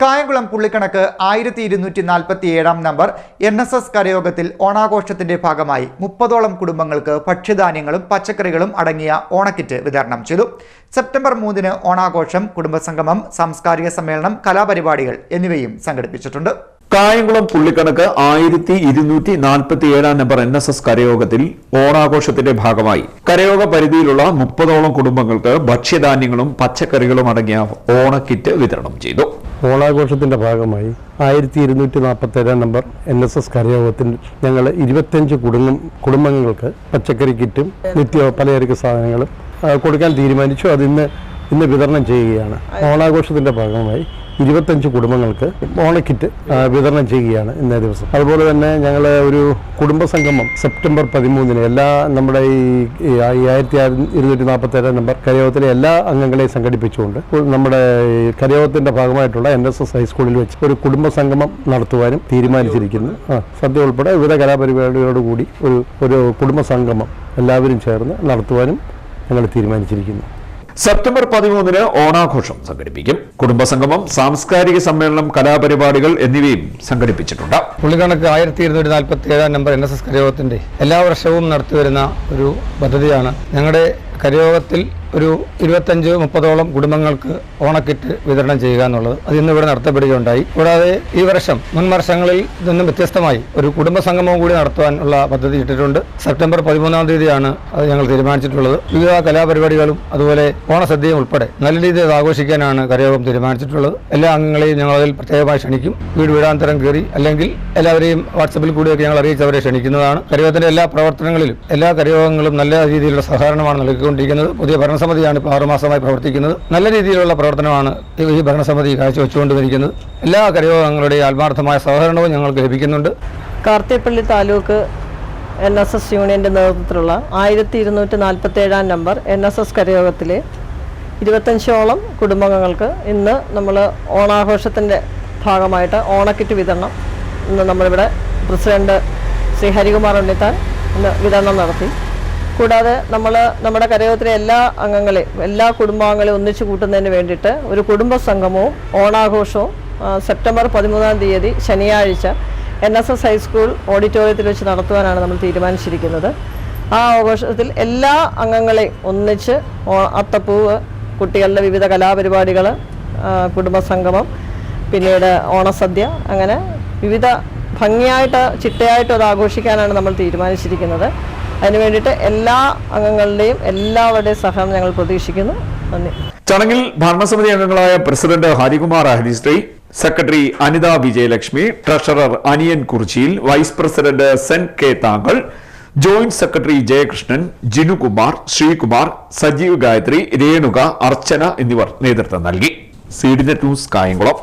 കായംകുളം പുള്ളിക്കണക്ക് ആയിരത്തി ഇരുന്നൂറ്റി നാൽപ്പത്തി ഏഴാം നമ്പർ എൻ എസ് എസ് കരയോഗത്തിൽ ഓണാഘോഷത്തിന്റെ ഭാഗമായി മുപ്പതോളം കുടുംബങ്ങൾക്ക് ഭക്ഷ്യധാന്യങ്ങളും പച്ചക്കറികളും അടങ്ങിയ ഓണക്കിറ്റ് വിതരണം ചെയ്തു. സെപ്റ്റംബർ മൂന്നിന് ഓണാഘോഷം കുടുംബസംഗമം സാംസ്കാരിക സമ്മേളനം കലാപരിപാടികൾ എന്നിവയും സംഘടിപ്പിച്ചിട്ടുണ്ട്. കായംകുളം പുള്ളിക്കണക്ക് ആയിരത്തി ഇരുന്നൂറ്റി നാൽപ്പത്തി ഏഴാം നമ്പർ എൻ എസ് എസ് കരയോഗത്തിൽ ഓണാഘോഷത്തിന്റെ ഭാഗമായി കരയോഗ പരിധിയിലുള്ള മുപ്പതോളം കുടുംബങ്ങൾക്ക് ഭക്ഷ്യധാന്യങ്ങളും പച്ചക്കറികളും അടങ്ങിയ ഓണക്കിറ്റ് വിതരണം ചെയ്തു. ഓണാഘോഷത്തിന്റെ ഭാഗമായി ആയിരത്തി ഇരുന്നൂറ്റി നാൽപ്പത്തി ഏഴാം നമ്പർ എൻ എസ് എസ് കരയോഗത്തിൽ ഞങ്ങൾ ഇരുപത്തഞ്ച് കുടുംബം കുടുംബങ്ങൾക്ക് പച്ചക്കറി കിറ്റും നിത്യ പലചരക്ക് സാധനങ്ങളും കൊടുക്കാൻ തീരുമാനിച്ചു. അതിന്ന് ഇന്ന് ഇന്ന് വിതരണം ചെയ്യുകയാണ്. ഓണാഘോഷത്തിന്റെ ഭാഗമായി ഇരുപത്തഞ്ച് കുടുംബങ്ങൾക്ക് ഓണക്കിറ്റ് വിതരണം ചെയ്യുകയാണ് ഇന്നേ ദിവസം. അതുപോലെ തന്നെ ഞങ്ങൾ ഒരു കുടുംബ സംഗമം സെപ്റ്റംബർ പതിമൂന്നിന് എല്ലാ നമ്മുടെ ഈ ആയിരത്തി ഇരുന്നൂറ്റി നാൽപ്പത്തി ഏഴാം നമ്പർ കരയോഗത്തിലെ എല്ലാ അംഗങ്ങളെയും സംഘടിപ്പിച്ചുകൊണ്ട് നമ്മുടെ കരയോഗത്തിന്റെ ഭാഗമായിട്ടുള്ള എൻ എസ് എസ് ഹൈസ്കൂളിൽ വെച്ച് ഒരു കുടുംബ സംഗമം നടത്തുവാനും തീരുമാനിച്ചിരിക്കുന്നു. സദ്യ ഉൾപ്പെടെ വിവിധ കലാപരിപാടികളോടുകൂടി ഒരു ഒരു കുടുംബ സംഗമം എല്ലാവരും ചേർന്ന് നടത്തുവാനും ഞങ്ങൾ തീരുമാനിച്ചിരിക്കുന്നു. സെപ്റ്റംബർ പതിമൂന്നിന് ഓണാഘോഷം സംഘടിപ്പിക്കും. കുടുംബസംഗമം സാംസ്കാരിക സമ്മേളനം കലാപരിപാടികൾ എന്നിവയും സംഘടിപ്പിച്ചിട്ടുണ്ട്. പുള്ളിക്കണക്ക് ആയിരത്തി ഇരുന്നൂറ്റി നാൽപ്പത്തി ഏഴാം നമ്പർ എൻ എസ് എസ് കരയോഗത്തിന്റെ എല്ലാ വർഷവും നടത്തിവരുന്ന ഒരു പദ്ധതിയാണ് ഞങ്ങളുടെ കരയോഗത്തിൽ ഒരു ഇരുപത്തഞ്ച് മുപ്പതോളം കുടുംബങ്ങൾക്ക് ഓണക്കിറ്റ് വിതരണം ചെയ്യുക എന്നുള്ളത് അത് ഇന്ന് ഇവിടെ നടത്തപ്പെടുകയുണ്ടായി. കൂടാതെ ഈ വർഷം മുൻ വർഷങ്ങളിൽ നിന്നും വ്യത്യസ്തമായി ഒരു കുടുംബ സംഗമവും കൂടി നടത്തുവാനുള്ള പദ്ധതി ഇട്ടിട്ടുണ്ട്. സെപ്റ്റംബർ പതിമൂന്നാം തീയതിയാണ് അത് ഞങ്ങൾ തീരുമാനിച്ചിട്ടുള്ളത്. വിവിധ കലാപരിപാടികളും അതുപോലെ ഓണസദ്യയും ഉൾപ്പെടെ നല്ല രീതിയിൽ ആഘോഷിക്കാനാണ് കരയോഗം തീരുമാനിച്ചിട്ടുള്ളത്. എല്ലാ അംഗങ്ങളെയും ഞങ്ങൾ അതിൽ പ്രത്യേകമായി ക്ഷണിക്കും. വീട് വീടാന്തരം കയറി അല്ലെങ്കിൽ എല്ലാവരെയും വാട്സപ്പിൽ കൂടിയൊക്കെ ഞങ്ങൾ അറിയിച്ചവരെ ക്ഷണിക്കുന്നതാണ്. കരയോഗത്തിന്റെ എല്ലാ പ്രവർത്തനങ്ങളിലും എല്ലാ കരയോഗങ്ങളും നല്ല രീതിയിലുള്ള സഹകരണമാണ് നൽകിക്കൊണ്ടിരിക്കുന്നത് പുതിയ ഭരണസമിതിയാണ് ഇപ്പോൾ ആറുമാസമായി പ്രവർത്തിക്കുന്നത്. നല്ല രീതിയിലുള്ള പ്രവർത്തനമാണ് ഈ ഭരണസമിതി കാഴ്ചവെച്ചുകൊണ്ടിരിക്കുന്നത്. എല്ലാ കരയോഗങ്ങളുടെയും ആത്മാർത്ഥമായ സഹകരണവും ഞങ്ങൾക്ക് ലഭിക്കുന്നുണ്ട്. Karthikappally taluk N S S യൂണിയന്റെ നേതൃത്വത്തിലുള്ള ആയിരത്തി ഇരുന്നൂറ്റി നാൽപ്പത്തി ഏഴാം നമ്പർ എൻ എസ് എസ് കരയോഗത്തിലെ ഇരുപത്തഞ്ചോളം കുടുംബങ്ങൾക്ക് ഇന്ന് നമ്മൾ ഓണാഘോഷത്തിന്റെ ഭാഗമായിട്ട് ഓണക്കിറ്റ് വിതരണം ഇന്ന് നമ്മളിവിടെ പ്രസിഡന്റ് ശ്രീ ഹരികുമാർ ഉണ്ണിത്താൻ ഇന്ന് വിതരണം നടത്തി. കൂടാതെ നമ്മൾ നമ്മുടെ കരയോഗത്തിലെ എല്ലാ അംഗങ്ങളെയും എല്ലാ കുടുംബാംഗങ്ങളെയും ഒന്നിച്ചു കൂട്ടുന്നതിന് വേണ്ടിയിട്ട് ഒരു കുടുംബ സംഗമവും ഓണാഘോഷവും സെപ്റ്റംബർ പതിമൂന്നാം തീയതി ശനിയാഴ്ച എൻ എസ് എസ് ഹൈസ്കൂൾ ഓഡിറ്റോറിയത്തിൽ വെച്ച് നടത്തുവാനാണ് നമ്മൾ തീരുമാനിച്ചിരിക്കുന്നത്. ആ ആഘോഷത്തിൽ എല്ലാ അംഗങ്ങളെയും ഒന്നിച്ച് അത്തപ്പൂവ് കുട്ടികളുടെ വിവിധ കലാപരിപാടികൾ കുടുംബ സംഗമം പിന്നീട് ഓണസദ്യ അങ്ങനെ വിവിധ ഭംഗിയായിട്ട് ചിട്ടയായിട്ട് അത് ആഘോഷിക്കാനാണ് നമ്മൾ തീരുമാനിച്ചിരിക്കുന്നത്. അതിന് വേണ്ടിയിട്ട് എല്ലാ അംഗങ്ങളുടെയും എല്ലാവരുടെയും സഹകരണം ഞങ്ങൾ പ്രതീക്ഷിക്കുന്നു. നന്ദി. ചടങ്ങിൽ ഭരണസമിതി അംഗങ്ങളായ പ്രസിഡന്റ് ഹരികുമാർ അഹരിശ്രീ സെക്രട്ടറി അനിത വിജയലക്ഷ്മി ട്രഷറർ അനിയൻ കുറിച്ചിയിൽ വൈസ് പ്രസിഡന്റ് സെൻ കെ താങ്കൾ ജോയിന്റ് സെക്രട്ടറി ജയകൃഷ്ണൻ ജിനുകുമാർ ശ്രീകുമാർ സജീവ് ഗായത്രി രേണുക അർച്ചന എന്നിവർ നേതൃത്വം നൽകി. C net news Kayamkulam.